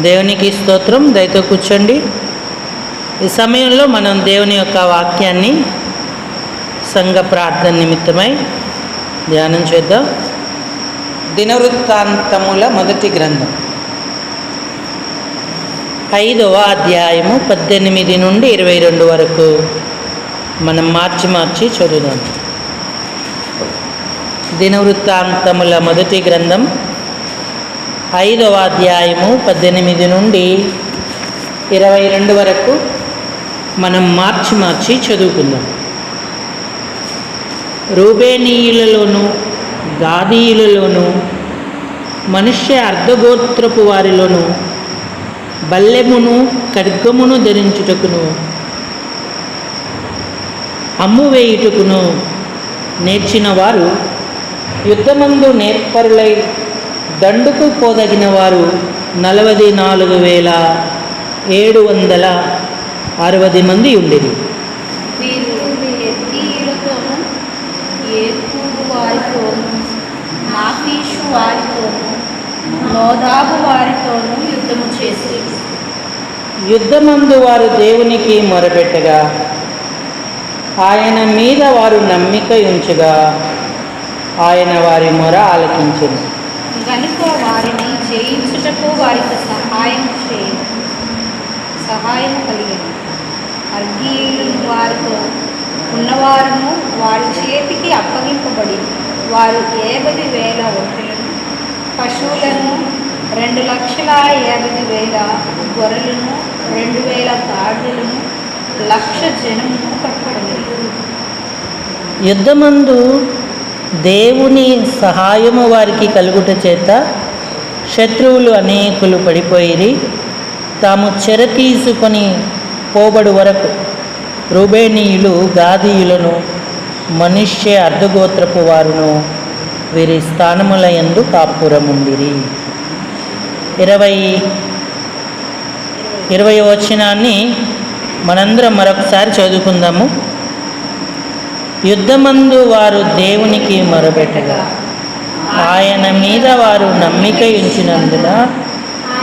దేవునికి స్తోత్రం. దయతో కూర్చోండి. ఈ సమయంలో మనం దేవుని యొక్క వాక్యాన్ని సంఘ ప్రార్థన నిమిత్తమై ధ్యానం చేద్దాం. దినవృత్తాంతముల మొదటి గ్రంథం. ఐదవ అధ్యాయము పద్దెనిమిది నుండి ఇరవై రెండు వరకు మనం మార్చి మార్చి చదువుదాం. దినవృత్తాంతముల మొదటి గ్రంథం ఐదవ అధ్యాయము పద్దెనిమిది నుండి ఇరవై రెండు వరకు మనం మార్చి మార్చి చదువుకుందాం. రూబేనీయులలోను గాదీయులలోను మనుష్య అర్ధగోత్రపు వారిలోను బల్లెమును ఖడ్గమును ధరించుటకును అమ్మువేయుటకును నేర్చిన వారు యుద్ధమందు నేర్పరులై దండుకు పోదగిన వారు నలభై నాలుగు వేల ఏడు వందల అరవది మంది ఉండేది నాఫీషు వారితోనూ వారితోనూ యుద్ధము చేసి యుద్ధమందు వారు దేవునికి మొరపెట్టగా ఆయన మీద వారు నమ్మిక ఉంచగా ఆయన వారి మొర ఆలకించింది గనుక వారిని జయించుటకు వారికి సహాయం చేయ. సహాయం కలిగింది అర్గీయులు వారితో ఉన్నవారును వారి చేతికి అప్పగింపబడి వారు యాభై వేల ఒంటెలను పశువులను రెండు లక్షల యాభై వేల గొర్రెలను రెండు వేల గాడిదలను లక్ష జనమును పట్టుబడలేదు యుద్ధమందు దేవుని సహాయము వారికి కలుగుట చేత శత్రువులు అనేకులు పడిపోయిరి. తాము చెర తీసుకొని పోబడు వరకు రూబేనీయులు గాదీయులను మనుష్య అర్ధగోత్రపు వారును వీరి స్థానముల ఎందు కాపురముండిరి. ఇరవై ఇరవై వచనాన్ని మనందరం మరొకసారి చదువుకుందాము. యుద్ధమందు వారు దేవునికి మొరబెట్టగా ఆయన మీద వారు నమ్మిక ఉంచినందున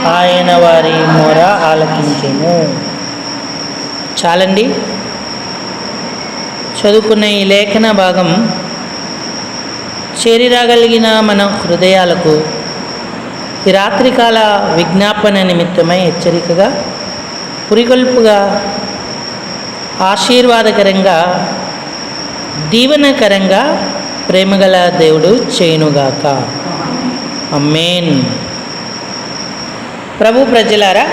ఆయన వారి మొర ఆలకించెను. చాలండి. చదువుకునే ఈ లేఖన భాగం చేరిరాగలిగిన మన హృదయాలకు ఈ రాత్రికాల విజ్ఞాపన నిమిత్తమై హెచ్చరికగా పురికొల్పుగా ఆశీర్వాదకరంగా దీవనకరంగా ప్రేమగల దేవుడు చేయునుగాక. అమ్మేన్ ప్రభు ప్రజలారా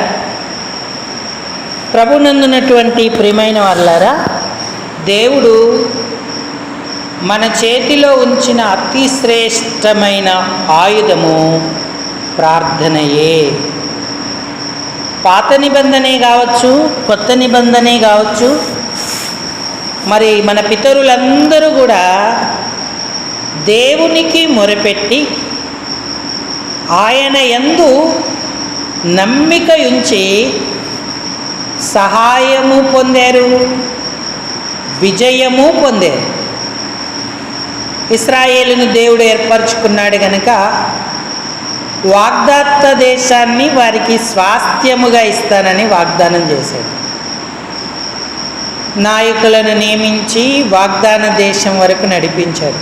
ప్రభునందునటువంటి ప్రియమైన వాళ్ళారా దేవుడు మన చేతిలో ఉంచిన అతి శ్రేష్టమైన ఆయుధము ప్రార్థనయే. పాత నిబంధనే కావచ్చు కొత్త నిబంధనే కావచ్చు మరి మన పితరులందరూ కూడా దేవునికి మొరపెట్టి ఆయన ఎందు నమ్మిక ఉంచి సహాయము పొందారు విజయము పొందారు. ఇస్రాయేలును దేవుడు ఏర్పరచుకున్నాడు గనక వాగ్దాత్త దేశాన్ని వారికి స్వాస్థ్యముగా ఇస్తానని వాగ్దానం చేశాడు. నాయకులను నియమించి వాగ్దాన దేశం వరకు నడిపించాడు.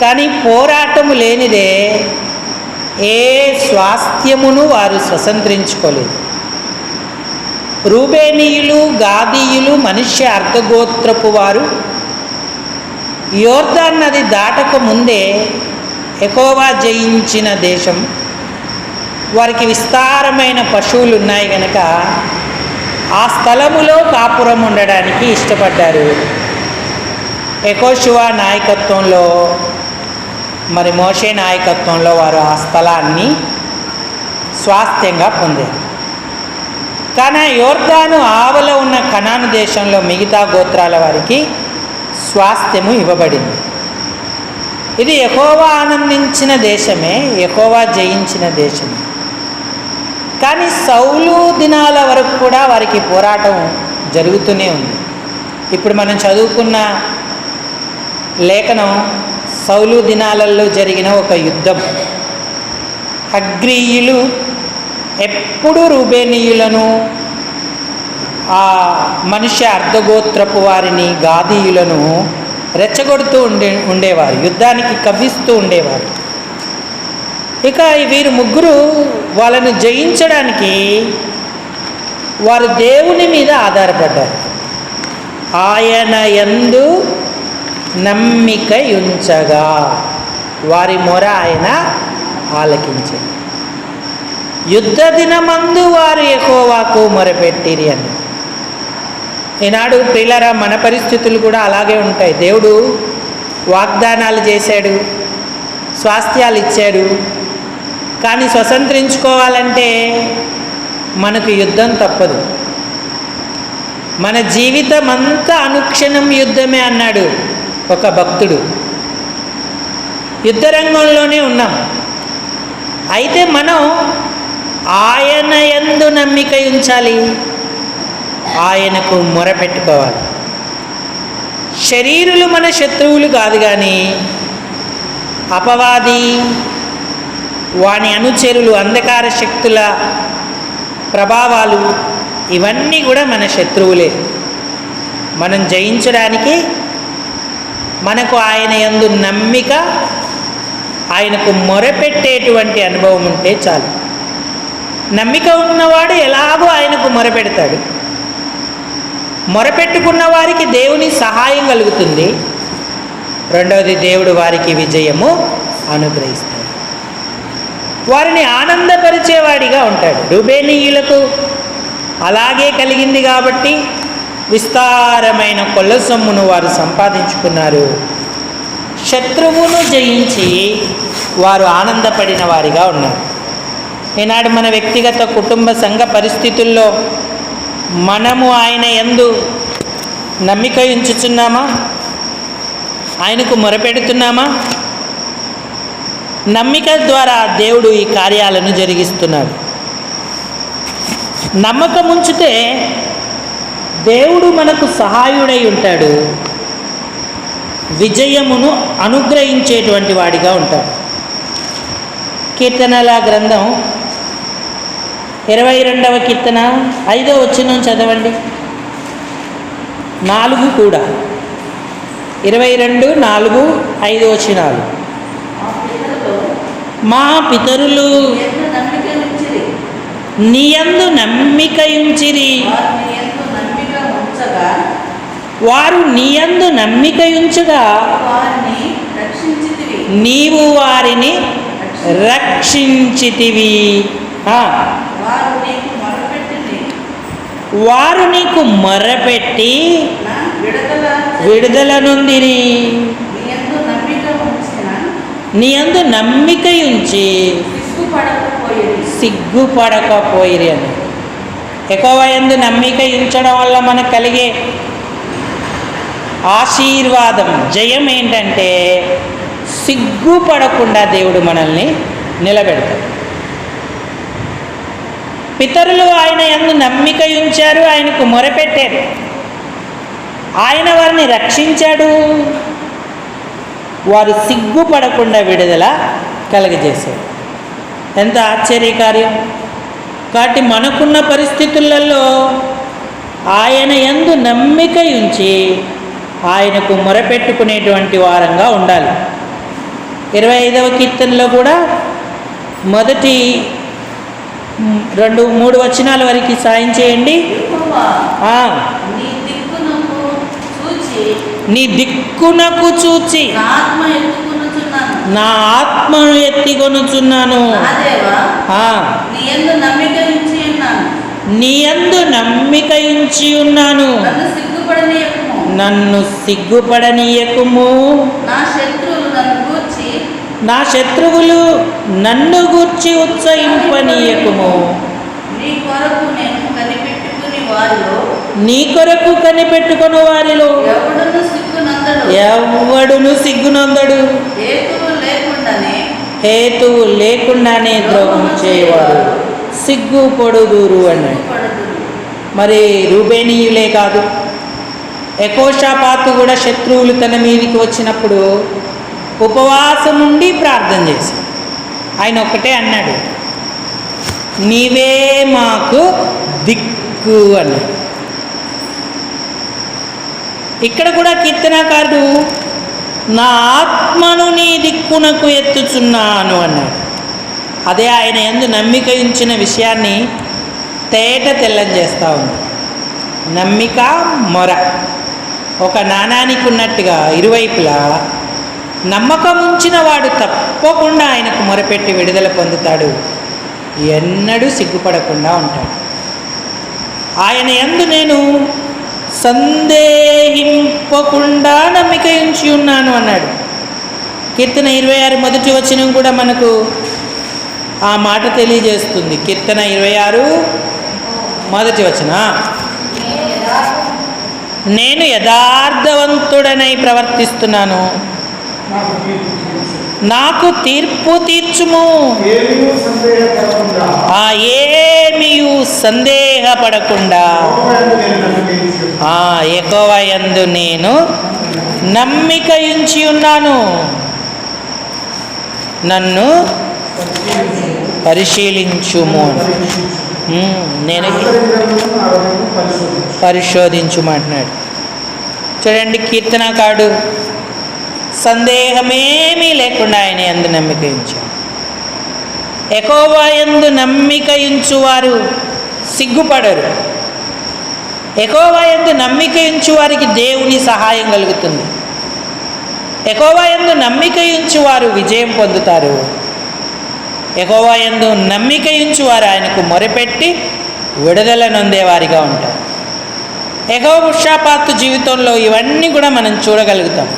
కానీ పోరాటము లేనిదే ఏ స్వాస్థ్యమును వారు స్వతంత్రించుకోలేదు. రూబేనీయులు గాదీయులు మనుష్య అర్ధగోత్రపు వారు యోర్దాన్ నది దాటక ముందే ఎకోవా జయించిన దేశం వారికి విస్తారమైన పశువులు ఉన్నాయి కనుక ఆ స్థలములో కాపురం ఉండడానికి ఇష్టపడ్డారు. ఎకోశివా నాయకత్వంలో మరి మోషే నాయకత్వంలో వారు ఆ స్థలాన్ని స్వాస్థ్యంగా పొందారు. కానీ యోర్దాను ఆవల ఉన్న కణాను దేశంలో మిగతా గోత్రాల వారికి స్వాస్థ్యము ఇవ్వబడింది. ఇది ఎకోవా ఆనందించిన దేశమే ఎకోవా జయించిన దేశమే. కానీ సౌలు దినాల వరకు కూడా వారికి పోరాటం జరుగుతూనే ఉంది. ఇప్పుడు మనం చదువుకున్న లేఖనం సౌలు దినాలలో జరిగిన ఒక యుద్ధం. అగ్రీయులు ఎప్పుడు రూబేనీయులను ఆ మనుష్య అర్ధగోత్రపు వారిని గాదీయులను రెచ్చగొడుతూ ఉండే ఉండేవారు. యుద్ధానికి కవ్విస్తూ ఉండేవారు. ఇక వీరు ముగ్గురు వాళ్ళను జయించడానికి వారు దేవుని మీద ఆధారపడ్డారు. ఆయన యందు నమ్మిక ఉంచగా వారి మొర ఆయన ఆలకించారు యుద్ధ దినమందు వారు ఎకోవాకు మొరపెట్టిరి అని. ఈనాడు ప్రియులరా మన పరిస్థితులు కూడా అలాగే ఉంటాయి. దేవుడు వాగ్దానాలు చేశాడు స్వాస్థ్యాలు ఇచ్చాడు కానీ స్వతంత్రించుకోవాలంటే మనకు యుద్ధం తప్పదు. మన జీవితం అంతా అనుక్షణం యుద్ధమే అన్నాడు ఒక భక్తుడు. యుద్ధరంగంలోనే ఉన్నాం. అయితే మనం ఆయన ఎందు నమ్మిక ఉంచాలి. ఆయనకు మొరపెట్టుకోవాలి శరీరులు మన శత్రువులు కాదు కానీ అపవాది వాని అనుచరులు అంధకార శక్తుల ప్రభావాలు ఇవన్నీ కూడా మన శత్రువులే. మనం జయించడానికి మనకు ఆయన యందు నమ్మిక ఆయనకు మొరపెట్టేటువంటి అనుభవం ఉంటే చాలు. నమ్మిక ఉన్నవాడు ఎలాగో ఆయనకు మొరపెడతాడు. మొరపెట్టుకున్న వారికి దేవుని సహాయం కలుగుతుంది. రెండవది దేవుడు వారికి విజయము అనుగ్రహిస్తాడు. వారిని ఆనందపరిచేవాడిగా ఉంటాడు. డుబేనీయులకు అలాగే కలిగింది కాబట్టి విస్తారమైన కొల్ల సొమ్మును వారు సంపాదించుకున్నారు. శత్రువును జయించి వారు ఆనందపడిన వారిగా ఉన్నారు. ఈనాడు మన వ్యక్తిగత కుటుంబ సంఘ పరిస్థితుల్లో మనము ఆయన ఎందు నమ్మిక ఉంచుచున్నామా ఆయనకు మొరపెడుతున్నామా? నమ్మిక ద్వారా దేవుడు ఈ కార్యాలను జరిగిస్తున్నాడు. నమ్మకం ఉంచితే దేవుడు మనకు సహాయుడై ఉంటాడు. విజయమును అనుగ్రహించేటువంటి వాడిగా ఉంటాడు. కీర్తనల గ్రంథం ఇరవై రెండవ కీర్తన ఐదో వచ్చిన చదవండి. నాలుగు కూడా. ఇరవై రెండు నాలుగు ఐదు వచ్చినాలు మా పితరులు నీయందు నమ్మిక ఉంచిరి. వారిని ఎందు నమ్మిక ఉంచగా వారు నీయందు నమ్మిక ఉంచగా వారిని రక్షించితివి నీవు వారిని రక్షించితివి. వారు నీకు మొరపెట్టి విడుదల విడుదల నొందిరి నీ ఎందు నమ్మిక ఉంచిన నీ అందు నమ్మిక ఉంచి సిగ్గుపడకపోయిరి అని. ఎక్కువ ఎందు నమ్మిక ఉంచడం వల్ల మనకు కలిగే ఆశీర్వాదం జయం ఏంటంటే సిగ్గుపడకుండా దేవుడు మనల్ని నిలబెడతాడు. పితరులు ఆయన ఎందు నమ్మిక ఉంచారు ఆయనకు మొరపెట్టారు. ఆయన వారిని రక్షించాడు. వారు సిగ్గుపడకుండా విడుదల కలగజేశారు. ఎంత ఆశ్చర్యకార్యం కాబట్టి మనకున్న పరిస్థితులలో ఆయన యందు నమ్మిక ఉంచి ఆయనకు మొరపెట్టుకునేటువంటి వారంగా ఉండాలి. ఇరవై ఐదవ కీర్తనలో కూడా మొదటి రెండు మూడు వచనాల వరకు సాయం చేయండి. నీ నీ దిక్కునకు చూచి నా ఆత్మను ఎత్తికొనుచున్నాను. నా ఎందు నమ్మిక ఉంచి ఉన్నాను. నన్ను సిగ్గుపడనీయకము. నా శత్రువులు నన్ను గూర్చి ఉత్సహింపనీయకుము. నీ కొరకు కనిపెట్టుకుని వారిలో ఎవడును సిగ్గునందడు హేతువు లేకుండానే ద్రోహం చేయవారు సిగ్గుపడుదురు అన్నాడు. సిగ్గుపడుదురు. మరి రూబేనీయులే కాదు. ఎకోషాపాతు కూడా శత్రువులు తన మీదికి వచ్చినప్పుడు ఉపవాసం నుండి ప్రార్థన చేశాడు. ఆయన ఒకటే అన్నాడు నీవే మాకు దిక్కు అన్నాడు. ఇక్కడ కూడా కీర్తనాకారుడు నా ఆత్మను నీ దిక్కునకు ఎత్తుచున్నాను అన్నాడు. అదే ఆయన ఎందు నమ్మిక ఉంచిన విషయాన్ని తేట తెల్లం చేస్తూ ఉంది. నమ్మిక మొర. ఒక నాణానికి ఉన్నట్టుగా ఇరువైపులా నమ్మకం ఉంచిన వాడు తప్పకుండా ఆయనకు మొరపెట్టి విడుదల పొందుతాడు. ఎన్నడూ సిగ్గుపడకుండా ఉంటాడు. ఆయన ఎందు నేను సందేహింపకుండా నమ్మిక ఉంచి ఉన్నాను అన్నాడు. కీర్తన ఇరవై ఆరు మొదటి వచనం కూడా మనకు ఆ మాట తెలియజేస్తుంది. కీర్తన ఇరవై ఆరు మొదటి వచన. నేను యథార్థవంతుడనై ప్రవర్తిస్తున్నాను. నాకు తీర్పు తీర్చుము. ఏమీ సందేహపడకుండా. ఆ ఏమియు సందేహపడకుండా. ఆ ఎక్కువయందు నేను నమ్మిక ఉంచి ఉన్నాను. నన్ను పరిశీలించుము. నేను. పరిశోధించుమంటున్నాడు. చూడండి కీర్తనకాడు సందేహమేమీ లేకుండా ఆయన ఎందు నమ్మిక ఉంచాడు. ఎకోవా ఎందు నమ్మిక ఉంచువారు సిగ్గుపడరు. ఎకోవా ఎందు నమ్మిక ఉంచు వారికి దేవుని సహాయం కలుగుతుంది. ఎకోవా ఎందు నమ్మిక ఉంచువారు విజయం పొందుతారు. ఎకోవా ఎందు నమ్మిక ఉంచువారు ఆయనకు మొరపెట్టి విడుదల నొందేవారిగా ఉంటారు. ఎగవ ఉషాపాతు జీవితంలో ఇవన్నీ కూడా మనం చూడగలుగుతాం.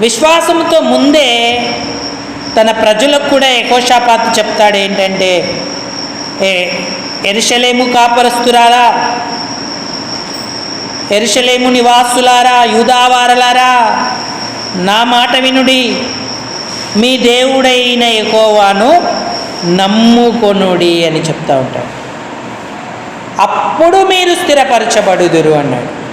విశ్వాసంతో ముందే తన ప్రజలకు కూడా ఎకోషాపాతు చెప్తాడు ఏంటంటే ఏ ఎరుషలేము కాపరస్తురారా? ఎరుషలేము నివాసులారా? యూదావారలారా? నా మాట వినుడి. మీ దేవుడైన ఎకోవాను నమ్ముకొనుడి అని చెప్తా ఉంటాడు. అప్పుడు మీరు స్థిరపరచబడుదురు అన్నాడు.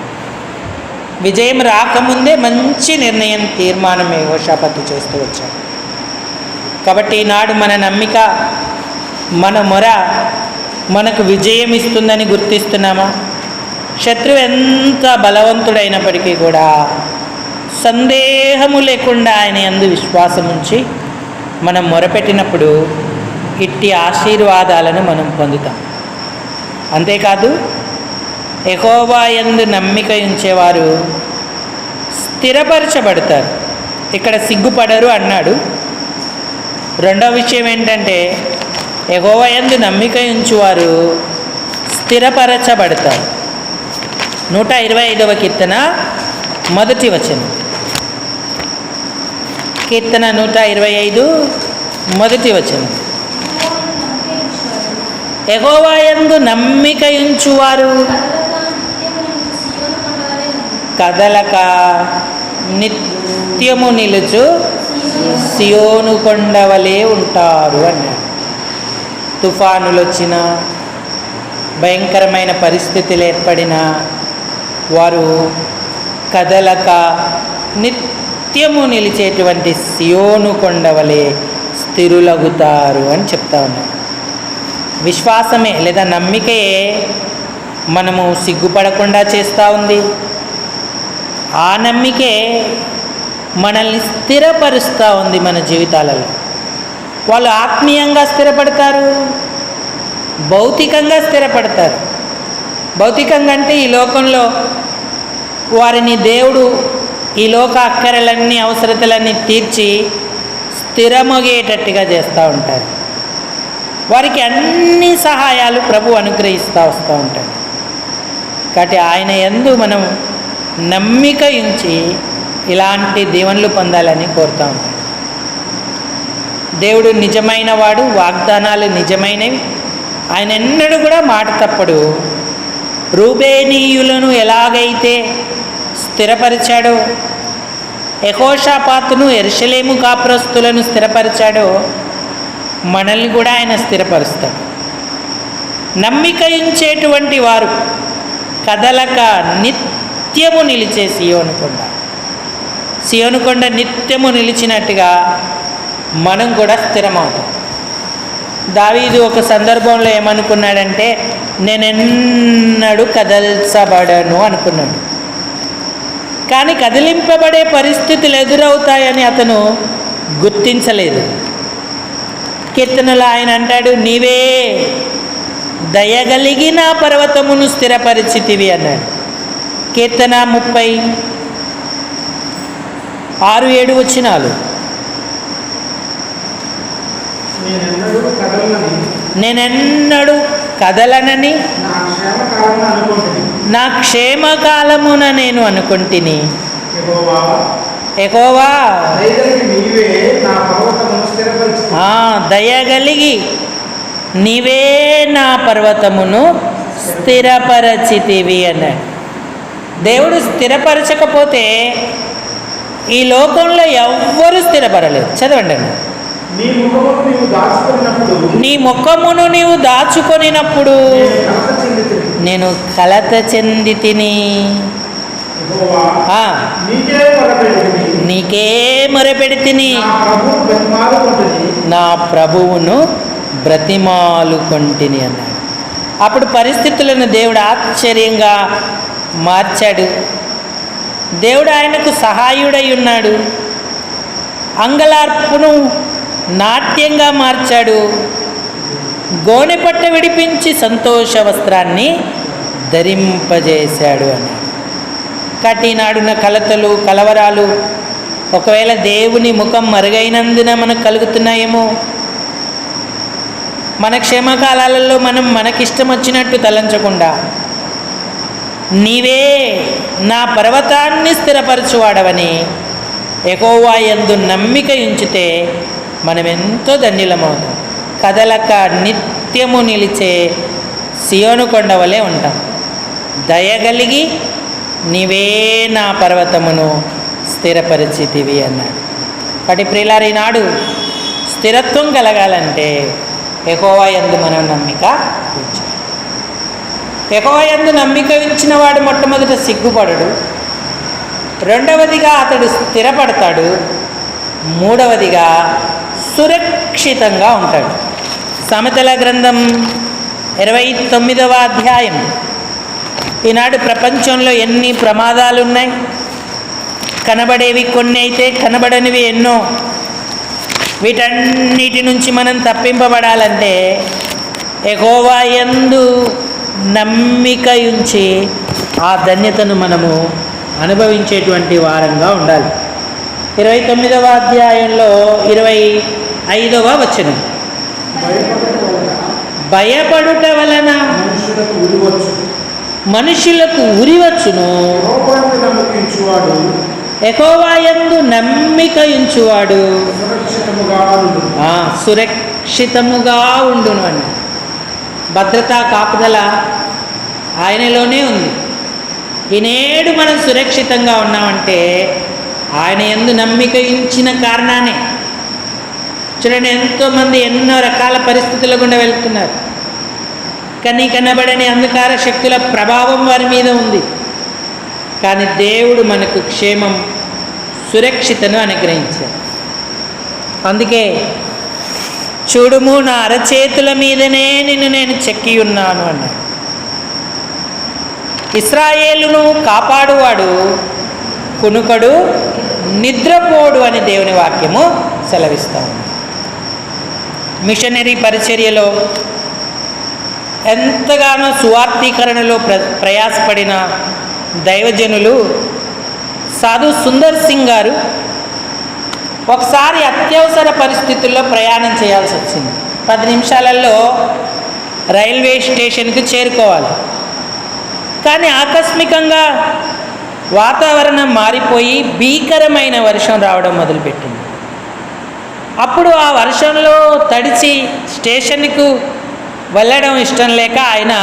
విజయం రాకముందే మంచి నిర్ణయం తీర్మానం యెహోషాపాతు చేస్తూ వచ్చాడు. కాబట్టి ఈనాడు మన నమ్మిక మన మొర మనకు విజయం ఇస్తుందని గుర్తిస్తున్నామా? శత్రువు ఎంత బలవంతుడైనప్పటికీ కూడా సందేహము లేకుండా ఆయన అందు విశ్వాసం ఉంచి మనం మొరపెట్టినప్పుడు ఇట్టి ఆశీర్వాదాలను మనం పొందుతాం. అంతేకాదు ఎహోవా యందు నమ్మిక ఉంచేవారు స్థిరపరచబడతారు. ఇక్కడ సిగ్గుపడరు అన్నాడు. రెండవ విషయం ఏంటంటే ఎగోవయందు నమ్మిక ఉంచువారు స్థిరపరచబడతారు. నూట ఇరవై ఐదవ కీర్తన మొదటి వచనం. కీర్తన నూట ఇరవై ఐదు మొదటి వచనం. ఎగోవాయందు నమ్మిక ఉంచువారు కదలక నిత్యము నిలుచు సియోను కొండవలే ఉంటారు అన్నాడు. తుఫానులు వచ్చిన భయంకరమైన పరిస్థితులు ఏర్పడిన వారు కదలక నిత్యము నిలిచేటువంటి సియోను కొండవలే స్థిరులగుతారు అని చెప్తా ఉన్నాడు విశ్వాసమే లేదా నమ్మికయే మనము సిగ్గుపడకుండా చేస్తూ ఉంది. ఆ నమ్మికే మనల్ని స్థిరపరుస్తూ ఉంది మన జీవితాలలో. వాళ్ళు ఆత్మీయంగా స్థిరపడతారు భౌతికంగా స్థిరపడతారు. భౌతికంగా అంటే ఈ లోకంలో వారిని దేవుడు ఈ లోక అక్కరలన్నీ అవసరతలన్నీ తీర్చి స్థిరమొగేటట్టుగా చేస్తూ ఉంటారు. వారికి అన్ని సహాయాలు ప్రభు అనుగ్రహిస్తూ వస్తూ ఉంటాడు. కాబట్టి ఆయన ఎందు మనం నమ్మిక ఉంచి ఇలాంటి దీవెనలు పొందాలని కోరుతాం దేవుడు నిజమైన వాడు వాగ్దానాలు నిజమైనవి. ఆయన ఎన్నడూ కూడా మాట తప్పడు. రూబేనీయులను ఎలాగైతే స్థిరపరిచాడో యహోషాపాతును ఎరుషలేము కాపురస్తులను స్థిరపరిచాడో మనల్ని కూడా ఆయన స్థిరపరుస్తాడు. నమ్మిక ఉంచేటువంటి వారు కదలక నిత్యము నిలిచే సియోనుకొండ సియోనుకొండ నిత్యము నిలిచినట్టుగా మనం కూడా స్థిరమవుతాం. దావీదు ఒక సందర్భంలో ఏమనుకున్నాడంటే నేనెన్నడూ కదల్చబడను అనుకున్నాడు. కానీ కదిలింపబడే పరిస్థితులు ఎదురవుతాయని అతను గుర్తించలేదు. కీర్తనలో ఆయన అంటాడు నీవే దయగలిగిన పర్వతమును స్థిరపరిచితివి అన్నాడు. కీర్తన ముప్పై ఆరు ఏడు వచ్చినాలు నేనెన్నడూ కదలనని నా క్షేమకాలమున నేను అనుకుంటుని. ఎకోవా దయగలిగి నీవే నా పర్వతమును స్థిరపరచితివి అన్నాడు. దేవుడు స్థిరపరచకపోతే ఈ లోకంలో ఎవ్వరూ స్థిరపరలేదు చదవండి. నీ ముఖమును నీవు దాచుకున్నప్పుడు నేను కలత చెంది తిని. నీకే మొరపెడితిని నా ప్రభువును బ్రతిమాలుకొంటిని అన్నాడు. అప్పుడు పరిస్థితులను దేవుడు ఆశ్చర్యంగా మార్చాడు. దేవుడు ఆయనకు సహాయుడై ఉన్నాడు. అంగలార్పును నాట్యంగా మార్చాడు. గోనెపట్ట విడిపించి సంతోష వస్త్రాన్ని ధరింపజేశాడు అన్నాడు. కటినాడున కలతలు కలవరాలు ఒకవేళ దేవుని ముఖం మరుగైనందున మనకు కలుగుతున్నాయేమో? మన క్షేమకాలాలలో మనం మనకిష్టం వచ్చినట్టు తలంచకుండా నీవే నా పర్వతాన్ని స్థిరపరచువాడవని ఎకోవా ఎందు నమ్మిక ఉంచితే మనమెంతో ఎంతో ధన్యులమవుతాం. కదలక నిత్యము నిలిచే సియోను కొండ వలె ఉంటాం. దయగలిగి నీవే నా పర్వతమును స్థిరపరిచితివి అన్నాడు. కాబట్టి ప్రియులారు ఈనాడు స్థిరత్వం కలగాలంటే ఎకోవా ఎందు మనం నమ్మిక ఉంచాలి. ఎకోవా నమ్మిక ఉంచిన వాడు మొట్టమొదట సిగ్గుపడడు. రెండవదిగా అతడు స్థిరపడతాడు. మూడవదిగా సురక్షితంగా ఉంటాడు. సమతల గ్రంథం ఇరవై తొమ్మిదవ అధ్యాయం. ఈనాడు ప్రపంచంలో ఎన్ని ప్రమాదాలు ఉన్నాయి కనబడేవి కొన్ని అయితే కనబడనివి ఎన్నో? వీటన్నిటి నుంచి మనం తప్పింపబడాలంటే ఎగోవా ఎందు నమ్మిక ఉంచి ఆ ధన్యతను మనము అనుభవించేటువంటి వారంగా ఉండాలి. ఇరవై తొమ్మిదవ అధ్యాయంలో ఇరవై ఐదవ వచనం. భయపడటం వలన మనుషులకు ఉరివచ్చు మనుషులకు ఉరివచ్చును. ఎకోవాయందు నమ్మిక ఉంచువాడు సురక్షితముగా ఉండును అని. భద్రతా కాపుదల ఆయనలోనే ఉంది. ఈనేడు మనం సురక్షితంగా ఉన్నామంటే ఆయన ఎందు నమ్మిక ఇచ్చిన కారణానే. చూడండి ఎంతోమంది ఎన్నో రకాల పరిస్థితుల గుండా వెళ్తున్నారు. కానీ కనబడని అంధకార శక్తుల ప్రభావం వారి మీద ఉంది. కానీ దేవుడు మనకు క్షేమం సురక్షితను అనుగ్రహించారు అందుకే చూడుము నా అరచేతుల మీదనే నిన్ను నేను చెక్కి ఉన్నాను అన్నాడు. ఇస్రాయేలును కాపాడువాడు కునుకడు నిద్రపోడు అని దేవుని వాక్యము సెలవిస్తాం మిషనరీ పరిచర్యలో ఎంతగానో సువార్థీకరణలో ప్ర ప్రయాసపడిన దైవజనులు సాధు సుందర్ సింగ్ గారు ఒకసారి అత్యవసర పరిస్థితుల్లో ప్రయాణం చేయాల్సి వచ్చింది. పది నిమిషాలలో రైల్వే స్టేషన్కి చేరుకోవాలి. కానీ ఆకస్మికంగా వాతావరణం మారిపోయి భీకరమైన వర్షం రావడం మొదలుపెట్టింది. అప్పుడు ఆ వర్షంలో తడిచి స్టేషన్కు వెళ్ళడం ఇష్టం లేక ఆయన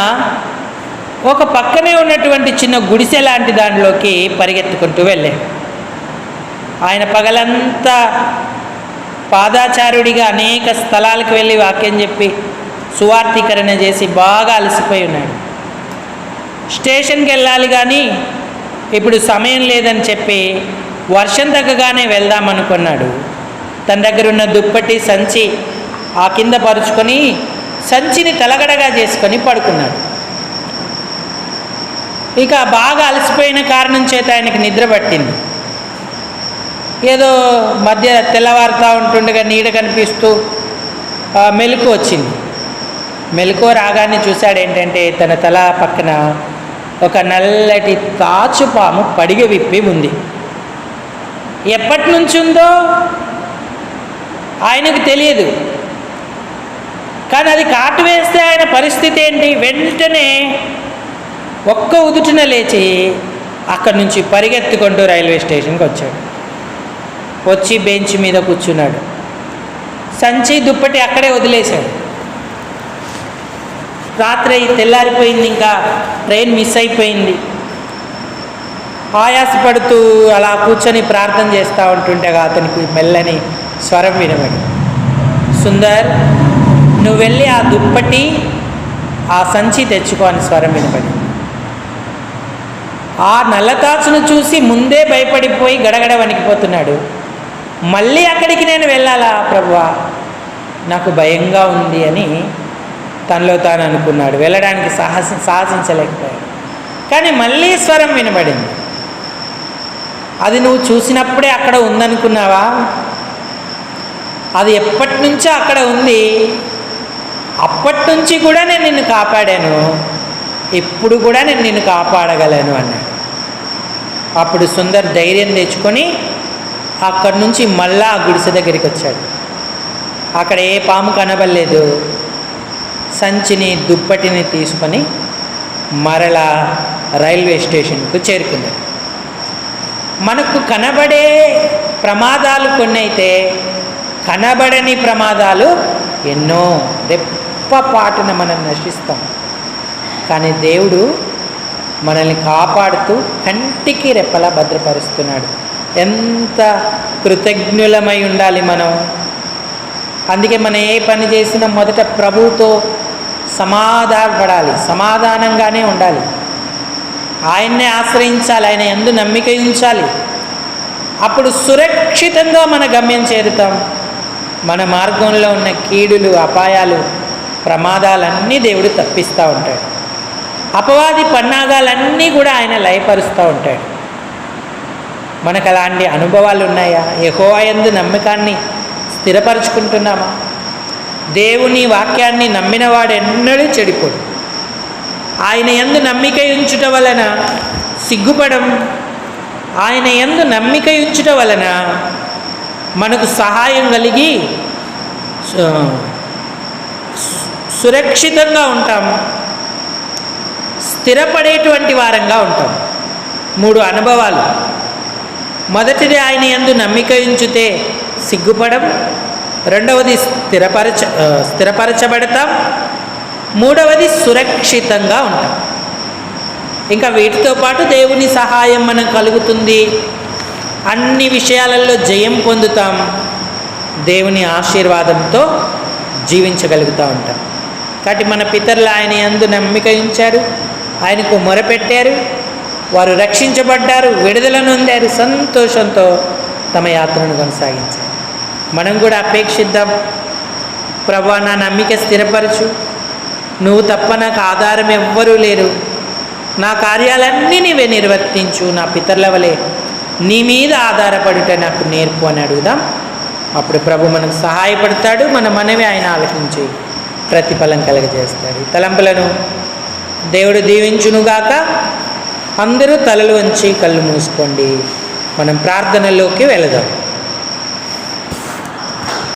ఒక పక్కనే ఉన్నటువంటి చిన్న గుడిసె లాంటి దానిలోకి పరిగెత్తుకుంటూ వెళ్ళాడు. ఆయన పగలంతా పాదాచారుడిగా అనేక స్థలాలకు వెళ్ళి వాక్యం చెప్పి సువార్థీకరణ చేసి బాగా అలసిపోయి ఉన్నాడు. స్టేషన్కి వెళ్ళాలి కానీ ఇప్పుడు సమయం లేదని చెప్పి వర్షం తగ్గగానే వెళ్దామనుకున్నాడు తన దగ్గర ఉన్న దుప్పటి సంచి ఆ కింద పరుచుకొని సంచిని తలగడగా చేసుకొని పడుకున్నాడు. ఇక బాగా అలసిపోయిన కారణం చేత ఆయనకి నిద్ర పట్టింది. ఏదో మధ్య తెల్లవారుతా ఉంటుండగా నీడ కనిపిస్తూ మెలకు వచ్చింది. మెలకు రాగానే చూశాడు ఏంటంటే తన తల పక్కన ఒక నల్లటి తాచుపాము పడిగ విప్పి ఉంది. ఎప్పటి నుంచి ఉందో ఆయనకు తెలియదు. కానీ అది కాటు వేస్తే ఆయన పరిస్థితి ఏంటి? వెంటనే ఒక్క ఉదుటిన లేచి అక్కడి నుంచి పరిగెత్తుకుంటూ రైల్వే స్టేషన్కి వచ్చాడు. వచ్చి బెంచ్ మీద కూర్చున్నాడు. సంచి దుప్పటి అక్కడే వదిలేశాడు. రాత్రి తెల్లారిపోయింది ఇంకా ట్రైన్ మిస్ అయిపోయింది. ఆయాసపడుతూ అలా కూర్చొని ప్రార్థన చేస్తూ ఉంటుండగా అతనికి మెల్లని స్వరం వినబడి సుందర్ నువ్వు వెళ్ళి ఆ దుప్పటి ఆ సంచి తెచ్చుకో అని స్వరం వినబడి ఆ నల్లతాచును చూసి ముందే భయపడిపోయి గడగడ వణికిపోతున్నాడు. మళ్ళీ అక్కడికి నేను వెళ్ళాలా ప్రభువా నాకు భయంగా ఉంది అని తనలో తాను అనుకున్నాడు. వెళ్ళడానికి సాహసి సాహసించలేకపోయాడు కానీ మళ్ళీ స్వరం వినబడింది. అది నువ్వు చూసినప్పుడే అక్కడ ఉందనుకున్నావా? అది ఎప్పటి నుంచో అక్కడ ఉంది. అప్పటి నుంచి కూడా నేను నిన్ను కాపాడాను. ఇప్పుడు కూడా నేను నిన్ను కాపాడగలను అన్నాడు. అప్పుడు సుందర్ ధైర్యం తెచ్చుకొని అక్కడి నుంచి మళ్ళా ఆ గుడిసె దగ్గరికి వచ్చాడు. అక్కడ ఏ పాము కనబడలేదు. సంచిని దుప్పటిని తీసుకొని మరలా రైల్వే స్టేషన్కు చేరుకున్నాడు మనకు కనబడే ప్రమాదాలు కొన్ని అయితే కనబడని ప్రమాదాలు ఎన్నో. రెప్పపాటున మనం నశిస్తాం. కానీ దేవుడు మనల్ని కాపాడుతూ కంటికి రెప్పలా భద్రపరుస్తున్నాడు. ఎంత కృతజ్ఞులమై ఉండాలి మనం. అందుకే మనం ఏ పని చేసినా మొదట ప్రభువుతో సమాధానపడాలి సమాధానంగానే ఉండాలి. ఆయన్నే ఆశ్రయించాలి ఆయన ఎందు నమ్మిక ఉంచాలి. అప్పుడు సురక్షితంగా మన గమ్యం చేరుతాం. మన మార్గంలో ఉన్న కీడులు అపాయాలు ప్రమాదాలన్నీ దేవుడు తప్పిస్తూ ఉంటాడు. అపవాది పన్నాగాలన్నీ కూడా ఆయన లయపరుస్తూ ఉంటాడు. మనకు అలాంటి అనుభవాలు ఉన్నాయా యెహోవాయందు నమ్మకాన్ని స్థిరపరుచుకుంటున్నామా? దేవుని వాక్యాన్ని నమ్మినవాడు ఎన్నడూ చెడిపోడు. ఆయన ఎందు నమ్మిక ఉంచుట వలన సిగ్గుపడం ఆయన ఎందు నమ్మిక ఉంచుట వలన మనకు సహాయం కలిగి సురక్షితంగా ఉంటాం. స్థిరపడేటువంటి వారంగా ఉంటాం. మూడు అనుభవాలు. మొదటిది ఆయన ఎందు నమ్మిక ఉంచితే సిగ్గుపడం రెండవది స్థిరపరచ స్థిరపరచబడతాం మూడవది సురక్షితంగా ఉంటాం. ఇంకా వీటితో పాటు దేవుని సహాయం మనం కలుగుతుంది. అన్ని విషయాలలో జయం పొందుతాం. దేవుని ఆశీర్వాదంతో జీవించగలుగుతూ ఉంటాం. కాబట్టి మన పితరులు ఆయన యందు నమ్మిక ఉంచారు. ఆయనకు మొరపెట్టారు. వారు రక్షించబడ్డారు విడుదల నొందారు సంతోషంతో తమ యాత్రను కొనసాగించారు. మనం కూడా అపేక్షిద్దాం. ప్రభా నా నమ్మిక స్థిరపరచు. నువ్వు తప్ప నాకు ఆధారం ఎవ్వరూ లేరు. నా కార్యాలన్నీ నీవే నిర్వర్తించు. నా పితరుల వలె నీ మీద ఆధారపడుట నాకు నేర్పు అని అడుగుదాం. అప్పుడు ప్రభు మనకు సహాయపడతాడు మన మనమే ఆయన ఆలకించి ప్రతిఫలం కలగజేస్తాడు. తలంపులను దేవుడు దీవించునుగాక. అందరూ తలలు వంచి కళ్ళు మూసుకోండి. మనం ప్రార్థనలోకి వెళదాం.